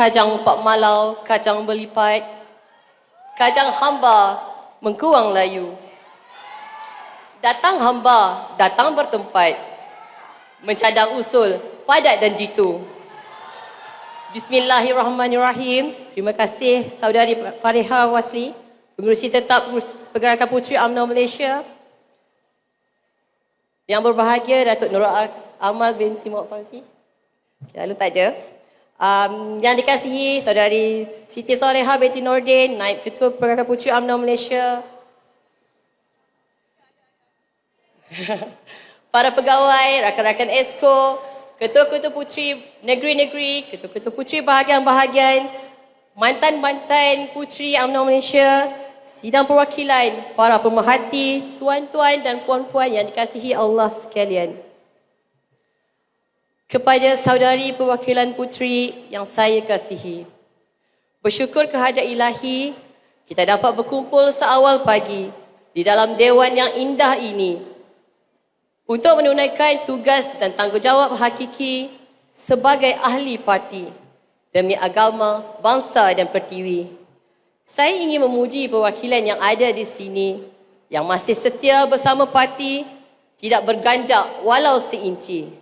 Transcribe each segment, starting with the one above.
Kajang Pak Malau, kacang berlipat. Kajang hamba, mengkuang layu. Datang hamba, datang bertempat. Mencadang usul, padat dan jitu. Bismillahirrahmanirrahim. Terima kasih saudari Fariha Wasli, pengurusi tetap Pergerakan Puteri UMNO Malaysia. Yang berbahagia Datuk Nurul Amal binti Muhammad Fauzi. Lalu tak ada. Um, yang dikasihi saudari Siti Soleha binti Nordin, Naib Ketua Pergerakan Puteri UMNO Malaysia. Para pegawai, rakan-rakan ESCO, ketua-ketua puteri negeri-negeri, ketua-ketua puteri bahagian-bahagian, mantan-mantan puteri UMNO Malaysia, sidang perwakilan, para pemerhati, tuan-tuan dan puan-puan yang dikasihi Allah sekalian. Kepada saudari perwakilan puteri yang saya kasihi, bersyukur kehadrat ilahi, kita dapat berkumpul seawal pagi di dalam dewan yang indah ini untuk menunaikan tugas dan tanggungjawab hakiki sebagai ahli parti demi agama, bangsa dan pertiwi. Saya ingin memuji perwakilan yang ada di sini yang masih setia bersama parti, tidak berganjak walau seinci.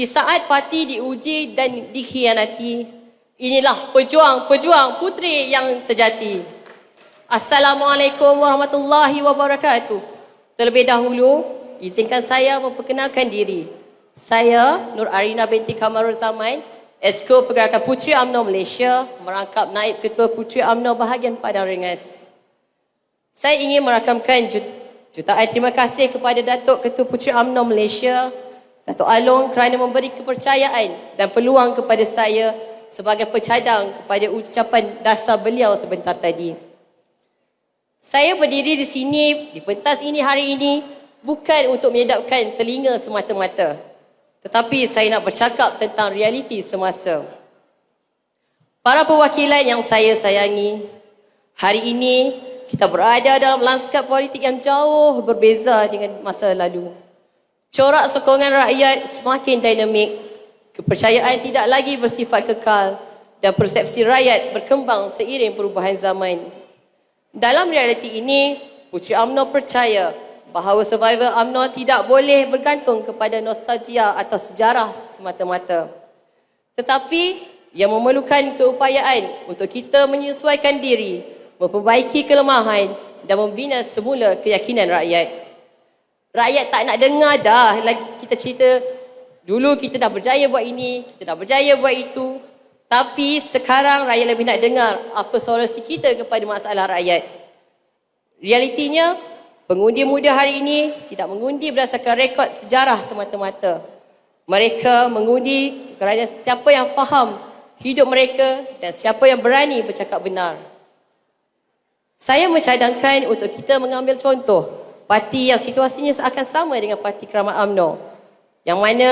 Di saat parti diuji dan dikhianati, inilah pejuang-pejuang puteri yang sejati. Assalamualaikum warahmatullahi wabarakatuh. Terlebih dahulu, izinkan saya memperkenalkan diri. Saya Nur Arina binti Kamarul Zaman, Esko Pergerakan Puteri UMNO Malaysia, merangkap Naib Ketua Puteri UMNO bahagian Padang Rengas. Saya ingin merakamkan jutaan terima kasih kepada Datuk Ketua Puteri UMNO Malaysia, Datuk Along kerana memberi kepercayaan dan peluang kepada saya sebagai pecadang kepada ucapan dasar beliau sebentar tadi. Saya berdiri di sini, di pentas ini hari ini, bukan untuk menyedapkan telinga semata-mata. Tetapi saya nak bercakap tentang realiti semasa. Para perwakilan yang saya sayangi, hari ini kita berada dalam lanskap politik yang jauh berbeza dengan masa lalu. Corak sokongan rakyat semakin dinamik, kepercayaan tidak lagi bersifat kekal dan persepsi rakyat berkembang seiring perubahan zaman. Dalam realiti ini, Puteri UMNO percaya bahawa survival UMNO tidak boleh bergantung kepada nostalgia atau sejarah semata-mata. Tetapi ia memerlukan keupayaan untuk kita menyesuaikan diri, memperbaiki kelemahan dan membina semula keyakinan rakyat. Rakyat tak nak dengar dah lagi kita cerita dulu kita dah berjaya buat ini, kita dah berjaya buat itu. Tapi sekarang rakyat lebih nak dengar apa solusi kita kepada masalah rakyat. Realitinya, Pengundi muda hari ini tidak mengundi berdasarkan rekod sejarah semata-mata. Mereka mengundi kerana siapa yang faham hidup mereka dan siapa yang berani bercakap benar. Saya mencadangkan untuk kita mengambil contoh parti yang situasinya seakan sama dengan parti Keramat UMNO. Yang mana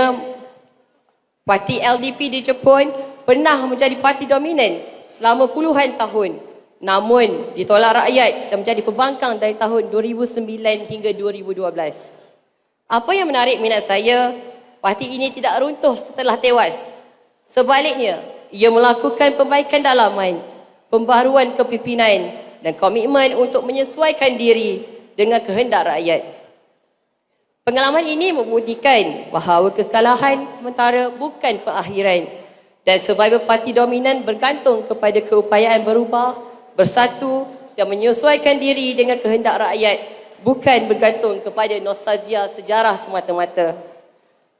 parti LDP di Jepun pernah menjadi parti dominan selama puluhan tahun namun ditolak rakyat dan menjadi pembangkang dari tahun 2009 hingga 2012. Apa yang menarik minat saya, parti ini tidak runtuh setelah tewas. Sebaliknya, ia melakukan perbaikan dalaman, pembaharuan kepimpinan dan komitmen untuk menyesuaikan diri dengan kehendak rakyat. Pengalaman ini membuktikan bahawa kekalahan sementara bukan perakhiran dan survival parti dominan bergantung kepada keupayaan berubah bersatu dan menyesuaikan diri dengan kehendak rakyat bukan bergantung kepada nostalgia sejarah semata-mata.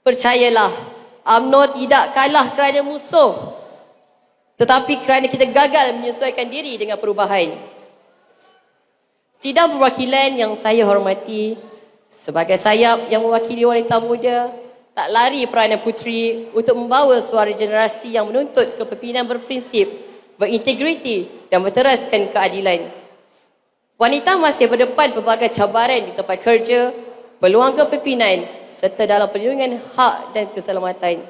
Percayalah, UMNO tidak kalah kerana musuh tetapi kerana kita gagal menyesuaikan diri dengan perubahan. Sidang perwakilan yang saya hormati sebagai sayap yang mewakili wanita muda tak lari peranan puteri untuk membawa suara generasi yang menuntut kepimpinan berprinsip, berintegriti dan berteraskan keadilan. Wanita masih berdepan pelbagai cabaran di tempat kerja, peluang kepimpinan serta dalam perlindungan hak dan keselamatan.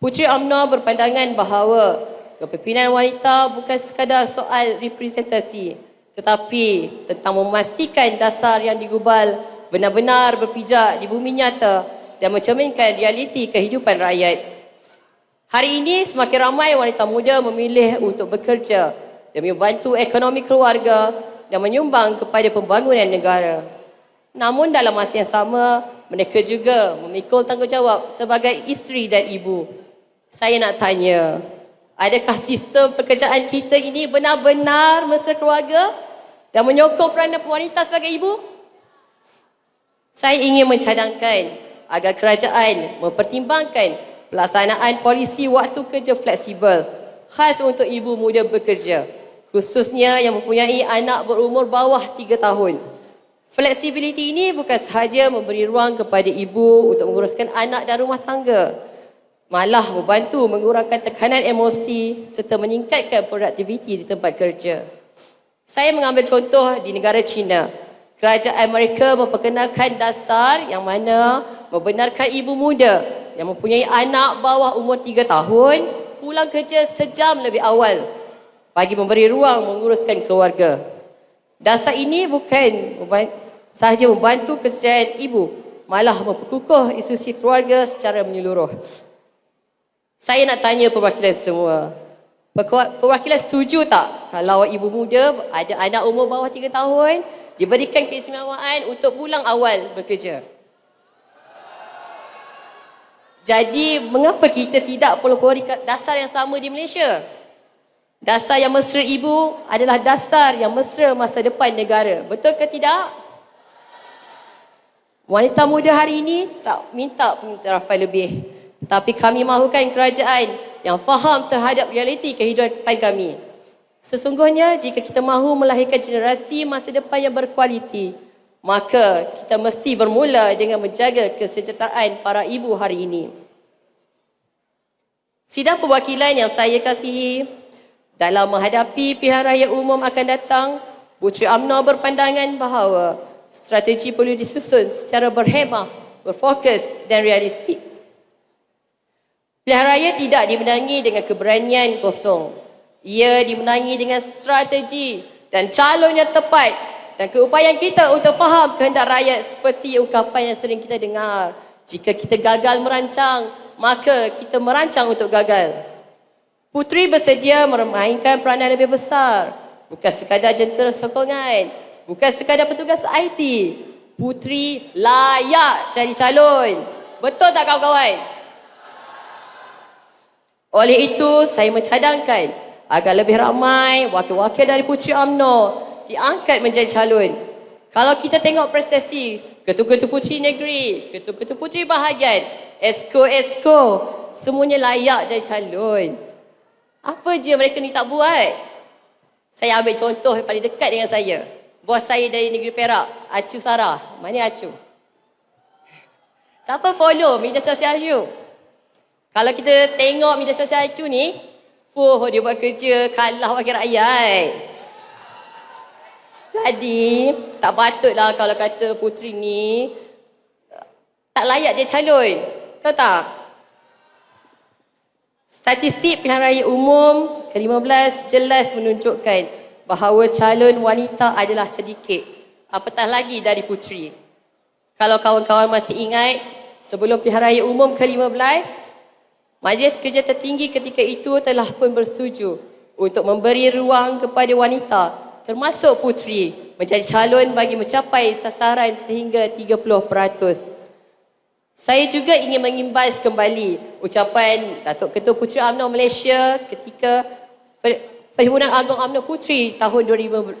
Puteri UMNO berpandangan bahawa kepimpinan wanita bukan sekadar soal representasi tetapi tentang memastikan dasar yang digubal benar-benar berpijak di bumi nyata dan mencerminkan realiti kehidupan rakyat. Hari ini semakin ramai wanita muda memilih untuk bekerja demi membantu ekonomi keluarga dan menyumbang kepada pembangunan negara. Namun dalam masa yang sama, mereka juga memikul tanggungjawab sebagai isteri dan ibu. Saya nak tanya, adakah sistem pekerjaan kita ini benar-benar mesra keluarga dan menyokong peranan wanita sebagai ibu? Saya ingin mencadangkan agar kerajaan mempertimbangkan pelaksanaan polisi waktu kerja fleksibel khas untuk ibu muda bekerja khususnya yang mempunyai anak berumur bawah 3 tahun. Fleksibiliti ini bukan sahaja memberi ruang kepada ibu untuk menguruskan anak dan rumah tangga, malah membantu mengurangkan tekanan emosi serta meningkatkan produktiviti di tempat kerja. Saya mengambil contoh di negara China. Kerajaan mereka memperkenalkan dasar yang mana membenarkan ibu muda yang mempunyai anak bawah umur 3 tahun pulang kerja sejam lebih awal bagi memberi ruang menguruskan keluarga. Dasar ini bukan sahaja membantu kesejahteraan ibu, malah memperkukuh institusi keluarga secara menyeluruh. Saya nak tanya perwakilan semua. Perwakilan setuju tak kalau ibu muda ada anak umur bawah 3 tahun diberikan keistimewaan untuk pulang awal bekerja? Jadi, mengapa kita tidak perlu dasar yang sama di Malaysia? Dasar yang mesra ibu adalah dasar yang mesra masa depan negara. Betul ke tidak? Wanita muda hari ini tak minta pentarafan lebih. Tetapi kami mahukan kerajaan yang faham terhadap realiti kehidupan kami. Sesungguhnya jika kita mahu melahirkan generasi masa depan yang berkualiti, maka kita mesti bermula dengan menjaga kesejahteraan para ibu hari ini. Sidang perwakilan yang saya kasihi, dalam menghadapi pilihan raya umum akan datang, Puteri UMNO berpandangan bahawa strategi perlu disusun secara berhemah, berfokus dan realistik. Pilihan raya tidak dimenangi dengan keberanian kosong. Ia dimenangi dengan strategi dan calon yang tepat dan keupayaan kita untuk faham kehendak rakyat seperti ungkapan yang sering kita dengar. Jika kita gagal merancang, maka kita merancang untuk gagal. Puteri bersedia memainkan peranan lebih besar. Bukan sekadar jentera sokongan, bukan sekadar petugas IT. Putri layak jadi calon. Betul tak kawan-kawan? Oleh itu, saya mencadangkan agar lebih ramai wakil-wakil dari Puteri UMNO diangkat menjadi calon. Kalau kita tengok prestasi ketua-ketua puteri negeri, ketua-ketua puteri bahagian, esko-esko, semuanya layak jadi calon. Apa je mereka ni tak buat? Saya ambil contoh yang paling dekat dengan saya. Bos saya dari negeri Perak, Acu Sarah. Mana Acu? Siapa follow media sosial Acu? Kalau kita tengok media sosial Acu ni, fuh dia buat kerja kalah wakil rakyat. Jadi, tak patutlah kalau kata puteri ni tak layak dia calon. Tahu tak? Statistik pilihan raya umum ke-15 jelas menunjukkan bahawa calon wanita adalah sedikit. Apatah lagi dari puteri. Kalau kawan-kawan masih ingat, sebelum pilihan raya umum ke-15, Majlis Kerja Tertinggi ketika itu telah pun bersetuju untuk memberi ruang kepada wanita termasuk puteri menjadi calon bagi mencapai sasaran sehingga 30%. Saya juga ingin mengimbas kembali ucapan Datuk Ketua Puteri UMNO Malaysia ketika Perhimpunan Agong UMNO Puteri tahun 2015.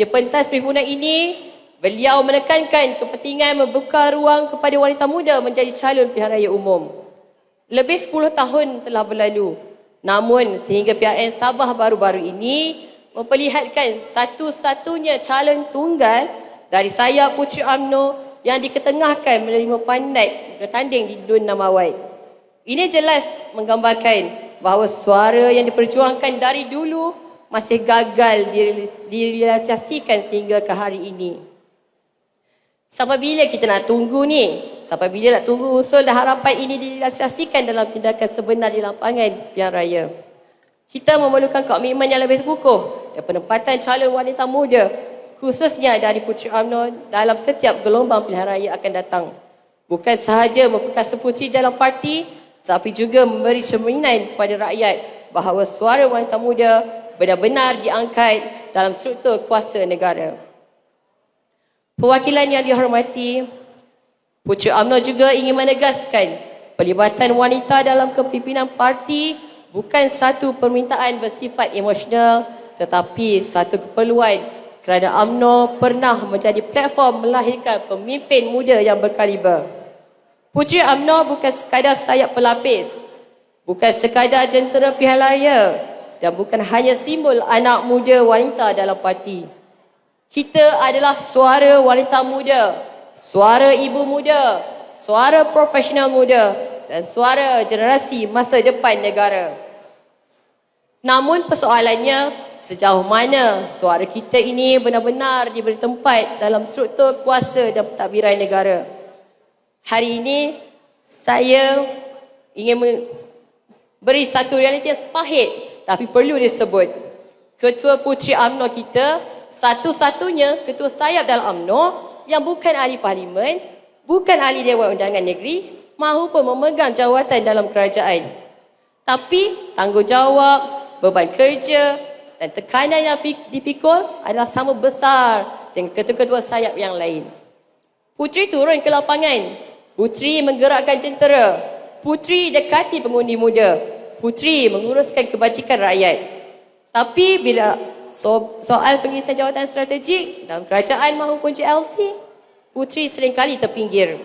Di pentas perhimpunan ini, beliau menekankan kepentingan membuka ruang kepada wanita muda menjadi calon pilihan raya umum. Lebih 10 tahun telah berlalu. Namun sehingga PRN Sabah baru-baru ini memperlihatkan satu-satunya calon tunggal dari saya Puteri UMNO yang diketengahkan menerima pandai bertanding di Dun Namawai. Ini jelas menggambarkan bahawa suara yang diperjuangkan dari dulu masih gagal direalisasikan sehingga ke hari ini. Sampai bila kita nak tunggu ni? Sampai bila nak tunggu usul dan harapan ini direalisasikan dalam tindakan sebenar di lapangan pilihan raya? Kita memerlukan komitmen yang lebih kukuh dan penempatan calon wanita muda khususnya dari Puteri UMNO dalam setiap gelombang pilihan raya akan datang. Bukan sahaja memperkasa puteri dalam parti tapi juga memberi cerminan kepada rakyat bahawa suara wanita muda benar-benar diangkat dalam struktur kuasa negara. Perwakilan yang dihormati, Puteri UMNO juga ingin menegaskan pelibatan wanita dalam kepimpinan parti bukan satu permintaan bersifat emosional tetapi satu keperluan kerana UMNO pernah menjadi platform melahirkan pemimpin muda yang berkaliber. Puteri UMNO bukan sekadar sayap pelapis, bukan sekadar jentera pihak dan bukan hanya simbol anak muda wanita dalam parti. Kita adalah suara wanita muda, suara ibu muda, suara profesional muda dan suara generasi masa depan negara. Namun persoalannya, sejauh mana suara kita ini benar-benar diberi tempat dalam struktur kuasa dan pentadbiran negara. Hari ini saya ingin beri satu realiti yang sepahit tapi perlu disebut. Ketua Puteri UMNO kita satu-satunya ketua sayap dalam UMNO yang bukan ahli parlimen, bukan ahli Dewan Undangan Negeri mahupun memegang jawatan dalam kerajaan. Tapi tanggungjawab, beban kerja, dan tekanan yang dipikul adalah sama besar dengan ketua-ketua sayap yang lain. Puteri turun ke lapangan. Puteri menggerakkan jentera. Puteri dekati pengundi muda. Puteri menguruskan kebajikan rakyat. Tapi bila so soal pengisian jawatan strategik dalam kerajaan maupun GLC, Puteri seringkali terpinggir.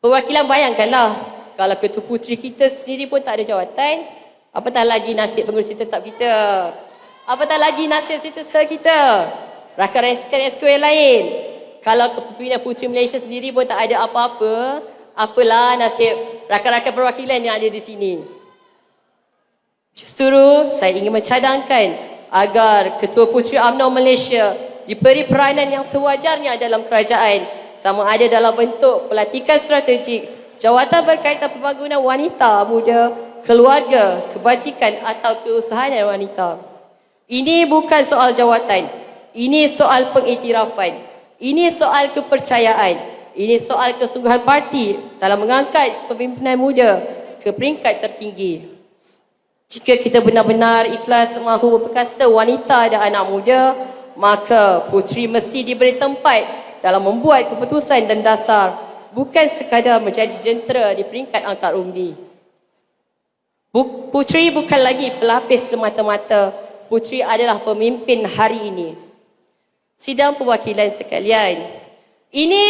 Perwakilan bayangkanlah kalau ketua puteri kita sendiri pun tak ada jawatan, Apatah lagi nasib pengurusi tetap kita. Apatah lagi nasib situ sekolah kita. Rakan-rakan SQ yang lain. Kalau kepimpinan Puteri Malaysia sendiri pun tak ada apa-apa, apalah nasib rakan-rakan perwakilan yang ada di sini. Justru saya ingin mencadangkan agar Ketua Puteri UMNO Malaysia diberi peranan yang sewajarnya dalam kerajaan sama ada dalam bentuk pelatihan strategik, jawatan berkaitan pembangunan wanita muda keluarga, kebajikan atau keusahaan wanita. Ini bukan soal jawatan. Ini soal pengiktirafan. Ini soal kepercayaan. Ini soal kesungguhan parti dalam mengangkat pemimpinan muda ke peringkat tertinggi. Jika kita benar-benar ikhlas mahu berperkasa wanita dan anak muda, maka puteri mesti diberi tempat dalam membuat keputusan dan dasar bukan sekadar menjadi jentera di peringkat angkat undi. Puteri bukan lagi pelapis semata-mata. Puteri adalah pemimpin hari ini. Sidang perwakilan sekalian. Ini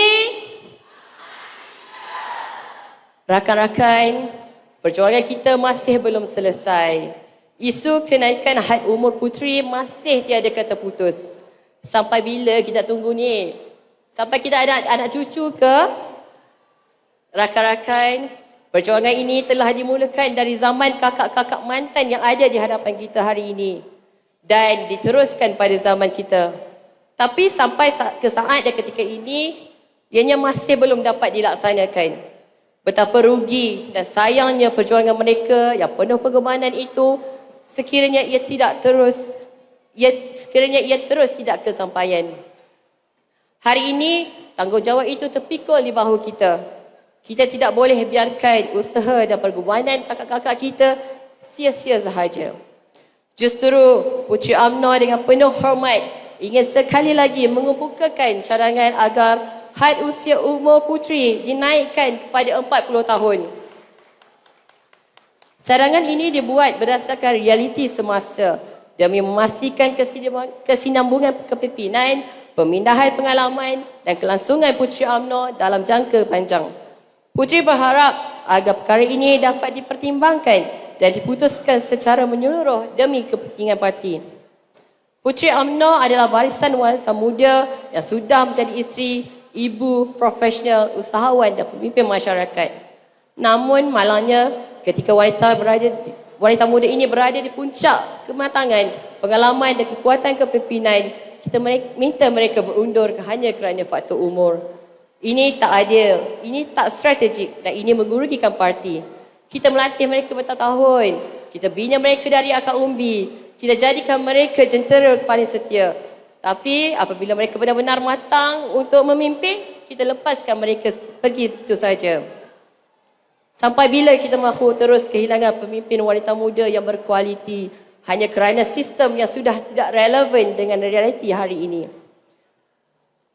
rakan-rakan, perjuangan kita masih belum selesai. Isu kenaikan had umur puteri masih tiada kata putus. Sampai bila kita tunggu ni? Sampai kita ada anak cucu ke? Rakan-rakan, Perjuangan ini telah dimulakan dari zaman kakak-kakak mantan yang ada di hadapan kita hari ini dan diteruskan pada zaman kita. Tapi sampai ke saat dan ketika ini, ianya masih belum dapat dilaksanakan. Betapa rugi dan sayangnya perjuangan mereka yang penuh pengemanan itu sekiranya ia tidak terus ia, sekiranya ia terus tidak kesampaian. Hari ini, tanggungjawab itu terpikul di bahu kita. Kita tidak boleh biarkan usaha dan pergumulan kakak-kakak kita sia-sia sahaja. Justru Puteri UMNO dengan penuh hormat ingin sekali lagi mengumpulkan cadangan agar had usia umur puteri dinaikkan kepada 40 tahun. Cadangan ini dibuat berdasarkan realiti semasa demi memastikan kesinambungan kepimpinan, pemindahan pengalaman dan kelangsungan Puteri UMNO dalam jangka panjang. Puteri berharap agar perkara ini dapat dipertimbangkan dan diputuskan secara menyeluruh demi kepentingan parti. Puteri UMNO adalah barisan wanita muda yang sudah menjadi isteri, ibu, profesional, usahawan dan pemimpin masyarakat. Namun malangnya ketika wanita berada di, wanita muda ini berada di puncak kematangan, pengalaman dan kekuatan kepimpinan, kita minta mereka berundur hanya kerana faktor umur. Ini tak adil, ini tak strategik dan ini mengurugikan parti. Kita melatih mereka bertahun-tahun. Kita bina mereka dari akar umbi. Kita jadikan mereka jentera paling setia. Tapi apabila mereka benar-benar matang untuk memimpin, kita lepaskan mereka pergi begitu saja. Sampai bila kita mahu terus kehilangan pemimpin wanita muda yang berkualiti hanya kerana sistem yang sudah tidak relevan dengan realiti hari ini.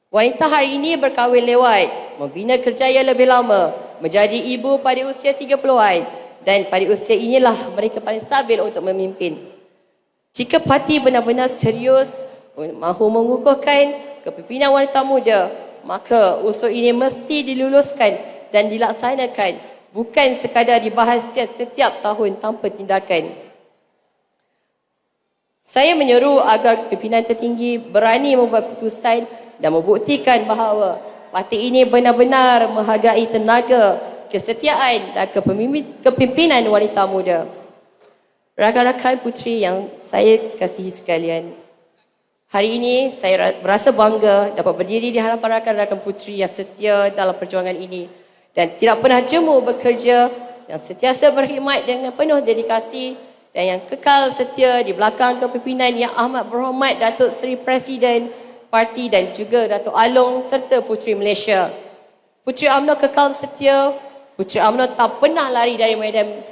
Wanita hari ini berkahwin lewat, membina kerjaya lebih lama, menjadi ibu pada usia 30-an dan pada usia inilah mereka paling stabil untuk memimpin. Jika parti benar-benar serius mahu mengukuhkan kepimpinan wanita muda, maka usul ini mesti diluluskan dan dilaksanakan bukan sekadar dibahas setiap, setiap tahun tanpa tindakan. Saya menyeru agar pimpinan tertinggi berani membuat keputusan dan membuktikan bahawa parti ini benar-benar menghargai tenaga, kesetiaan dan kepimpinan wanita muda. Rakan-rakan putri yang saya kasihi sekalian, hari ini saya berasa bangga dapat berdiri di hadapan rakan-rakan putri yang setia dalam perjuangan ini dan tidak pernah jemu bekerja yang setiasa berkhidmat dengan penuh dedikasi dan yang kekal setia di belakang kepimpinan yang amat berhormat Datuk Seri Presiden Parti dan juga Datuk Along serta Puteri Malaysia. Puteri UMNO kekal setia, Puteri UMNO tak pernah lari dari medan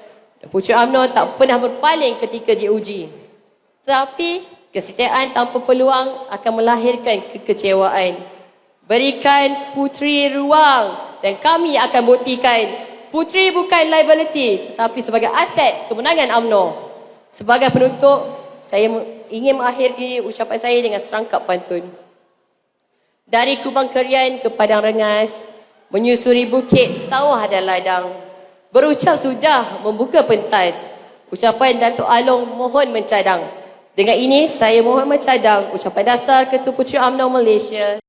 Puteri UMNO tak pernah berpaling ketika diuji. Tetapi kesetiaan tanpa peluang akan melahirkan kekecewaan. Berikan puteri ruang dan kami akan buktikan putri bukan liability tetapi sebagai aset kemenangan UMNO. Sebagai penutup, saya ingin mengakhiri ucapan saya dengan serangkap pantun. Dari Kubang Kerian ke Padang Rengas, menyusuri bukit, sawah dan ladang. Berucap sudah membuka pentas. Ucapan Datuk Along mohon mencadang. Dengan ini, saya mohon mencadang ucapan dasar Ketua Puteri UMNO Malaysia